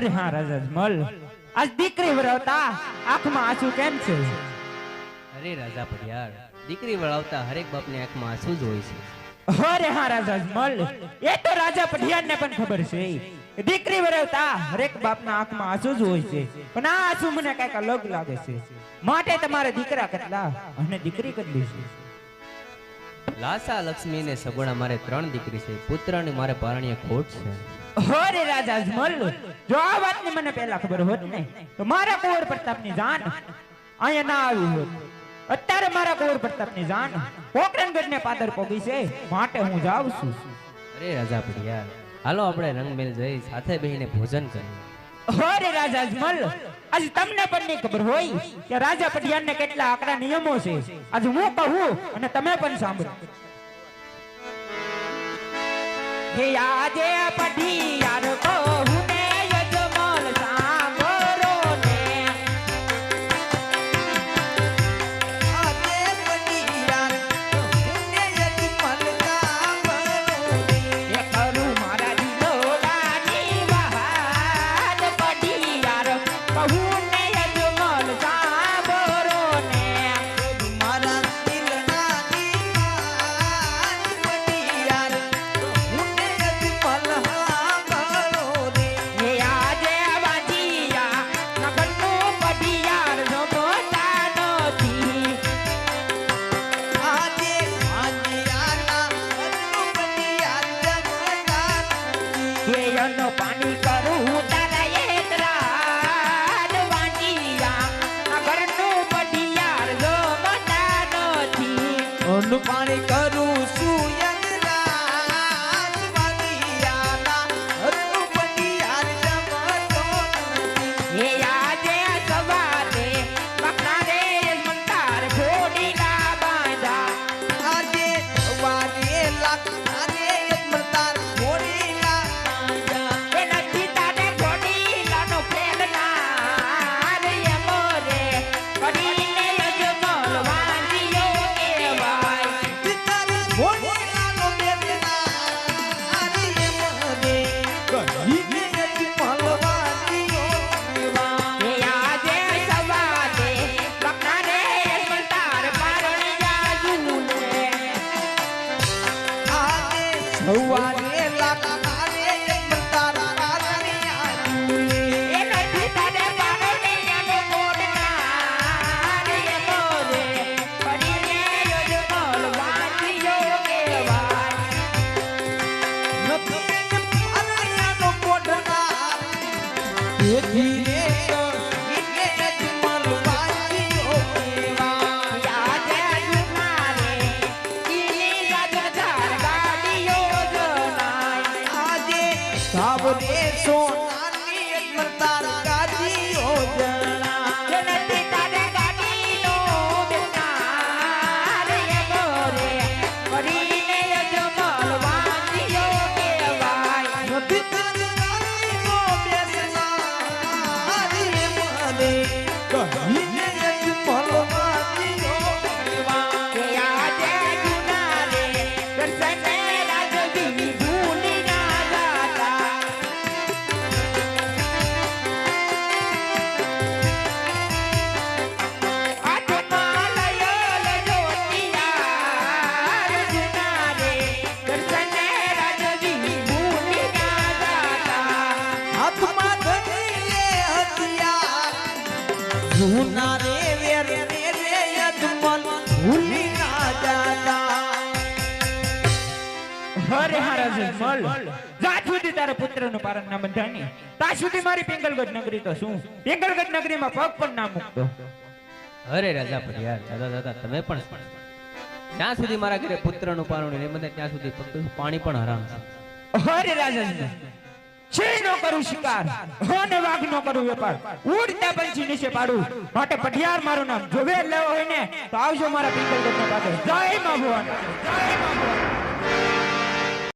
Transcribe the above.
અરે હા રાજા મલ. આજ દીકરી વરાવતા આંખમાં આંસુ કેમ છે? અરે રાજા પડિયાર દીકરી વળાવતા હરેક બાપની આંખમાં આંસુ જ હોય છે. અરે હા રાજા મલ. એ તો રાજા પઢિયારને પણ ખબર છે. દીકરી વરાવતા હરેક બાપના આંખમાં આંસુ જ હોય છે. પણ આ આંસુ મને કંઈક અલગ લાગે છે. માટે તમારે દીકરા કેટલા અને દીકરી કેટલી છે? લાસા લક્ષ્મી ને સગુણા મારે ત્રણ દીકરી છે. પુત્રની મારે પારણીય ખોટ છે. અરે રાજા અજમલ જો આ વાતની મને પહેલા ખબર હોત ને તો મારા કુંવર પ્રતાપની જાન અહીંયા ના આવી હોત. અત્યારે મારા કુંવર પ્રતાપની જાન પોકરણગઢને પાદર પોગી છે. માટે હું જાઉં છું. અરે રાજા પડિયાર હાલો આપણે રંગમેલ જઈ સાથે બેહીને ભોજન કરીએ. અરે રાજા અજમલ આજ તમને પણ નહીં ખબર હોય કે રાજા પટિયારને કેટલા આકરા નિયમો છે. આજ હું કહું અને તમે પણ સાંભળો. હે આજે પટિયાર પાણી કરું તારા એકરાડ વાજીયા નગરનું પઢિયાર જમતા નથી. ઓનું પાણી આજે આજે સાવરે જૂના રે વેર રે રે અજમલ ભૂલી ના જાતા હરે હારા જમલ જાત સુધી તારા પુત્રનું પારણ ના બંધાની તા સુધી મારી પિંગલગઢ નગરી તો શું? પિંગલગઢ નગરીમાં પગ પણ ના મૂકતો. અરે રાજા પડિયાર દાદા દાદા તમે પણ જ્યાં સુધી મારા ઘરે પુત્રનું પારણું નહીં બંને ત્યાં સુધી પાણી પણ હરામ છે. હરે રાજા સિંહ નો કરું શિકાર, હોને વાઘ નો કરું વેપાર. ઉડતા પંછી નીચે પાડું. માટે પઢિયાર મારું નામ. જોવે લેવો હોય ને, તો આવજો મારા પિંગલગઢ પાસે જય મા ભુવન. જય મા ભુવન.